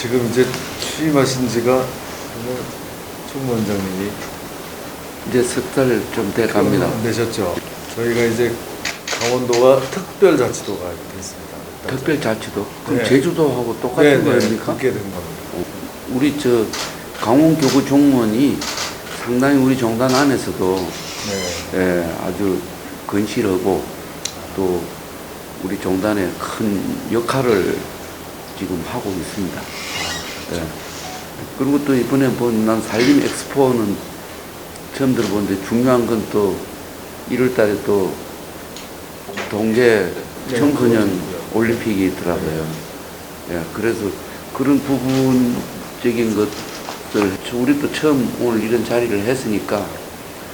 지금 이제 취임하신 지가 총무원장님이 이제 석 달 좀 돼 갑니다. 내셨죠. 저희가 이제 강원도가 특별자치도가 됐습니다. 특별자치도 그럼 네. 제주도하고 똑같은 네, 네, 거입니까? 그렇게 된 겁니다. 우리 저 강원교구 종무원이 상당히 우리 정단 안에서도 네. 예, 아주 건실하고 또 우리 정단에 큰 역할을 지금 하고 있습니다. 예. 그리고 또 이번에 본난 살림 엑스포는 처음 들어보는데 중요한 건 또 1월 달에 또 동계 네, 청소년 그렇군요. 올림픽이 있더라고요. 예, 그래서 그런 부분적인 것들, 저- 우리도 처음 오늘 이런 자리를 했으니까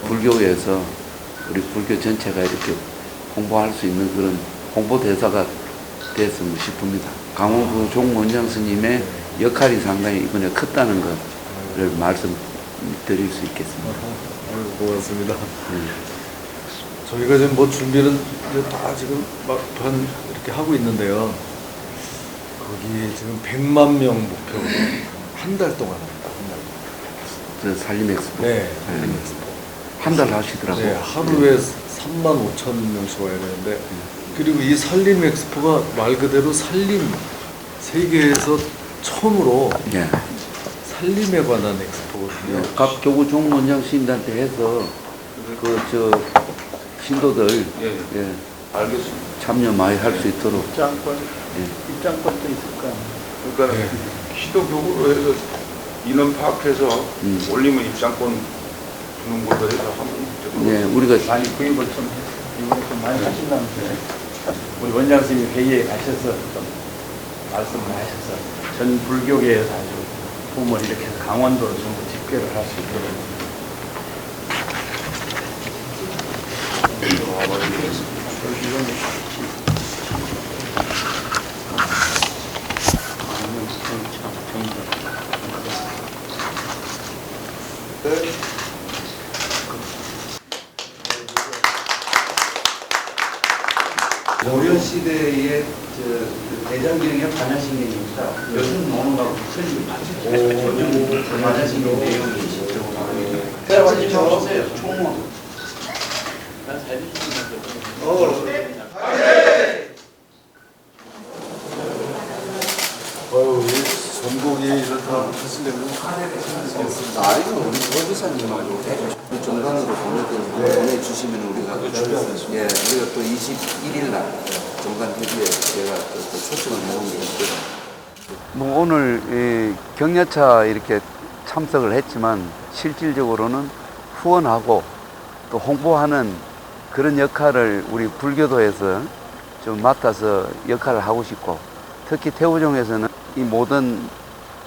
불교에서 우리 불교 전체가 이렇게 홍보할 수 있는 그런 홍보 대사가 됐으면 싶습니다. 강원구 종원장 스님의 역할이 상당히 이번에 컸다는 것을 말씀드릴 수 있겠습니다. 아이고, 고맙습니다. 음. 저희가 지금 뭐 준비는 다 지금 막판 이렇게 하고 있는데요. 거기 지금 100만 명 목표로 한 달 동안 합니다. 한 달. 저 살림 엑스포. 네. 네. 한달 하시더라고요. 네, 하루에 3만 5천 명씩 와야 되는데 그리고 이 살림 엑스포가 말 그대로 살림 세계에서 처음으로 예. 살림에 관한 엑스포거든요. 예, 각 교구 종원장 스님들한테 해서 그 저 신도들 예, 알겠습니다. 참여 많이 할 수 있도록 입장권, 예. 입장권도 있을까? 그러니까 네. 기도교구로 해서 인원 파악해서 음. 올리면 입장권 주는 걸로 해서 되고 예, 우리가 많이 구입을 좀, 해- 이번에 좀 많이 하신다면서요. 우리 원장 스님이 회의에 가셔서 좀 말씀을 하셔서 전 불교계에서 아주 도움을 이렇게 강원도로 전부 집계를 할 수 있도록. 고려 시대의 저 대장경의 반야신경입니다. 요즘 노는 거하고 틀립니다. 요즘 반야신경 내용이 진짜 그래가지고 적었어요. 총무. 어유 이 전국이 이렇다 하시려면. 아이고 우리 도지사님하고 우리 정관으로 보내드 보내주시면 우리가 예 우리가 또 21일 날 정관 회의에 제가 또, 또 초청을 해온 게 있거든요. 뭐 오늘 이 격려차 이렇게 참석을 했지만 실질적으로는 후원하고 또 홍보하는 그런 역할을 우리 불교도에서 좀 맡아서 역할을 하고 싶고 특히 태우종에서는 이 모든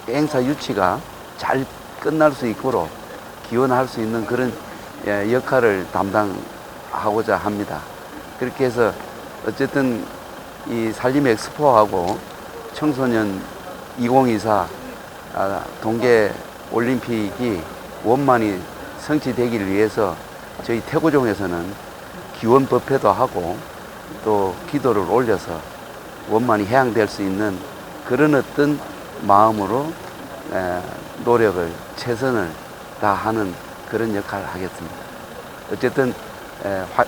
행사 유치가 잘 끝날 수 있도록 기원할 수 있는 그런 예, 역할을 담당하고자 합니다. 그렇게 해서 어쨌든 이 살림 엑스포하고 청소년 2024 아, 동계 올림픽이 원만히 성취되기를 위해서 저희 태고종에서는 기원 법회도 하고 또 기도를 올려서 원만히 해양될 수 있는 그런 어떤 마음으로 에, 노력을 최선을 다하는 그런 역할을 하겠습니다. 어쨌든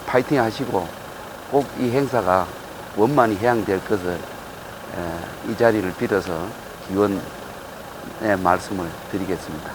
파이팅 하시고 꼭 이 행사가 원만히 해양될 것을 에, 이 자리를 빌어서 기원의 말씀을 드리겠습니다.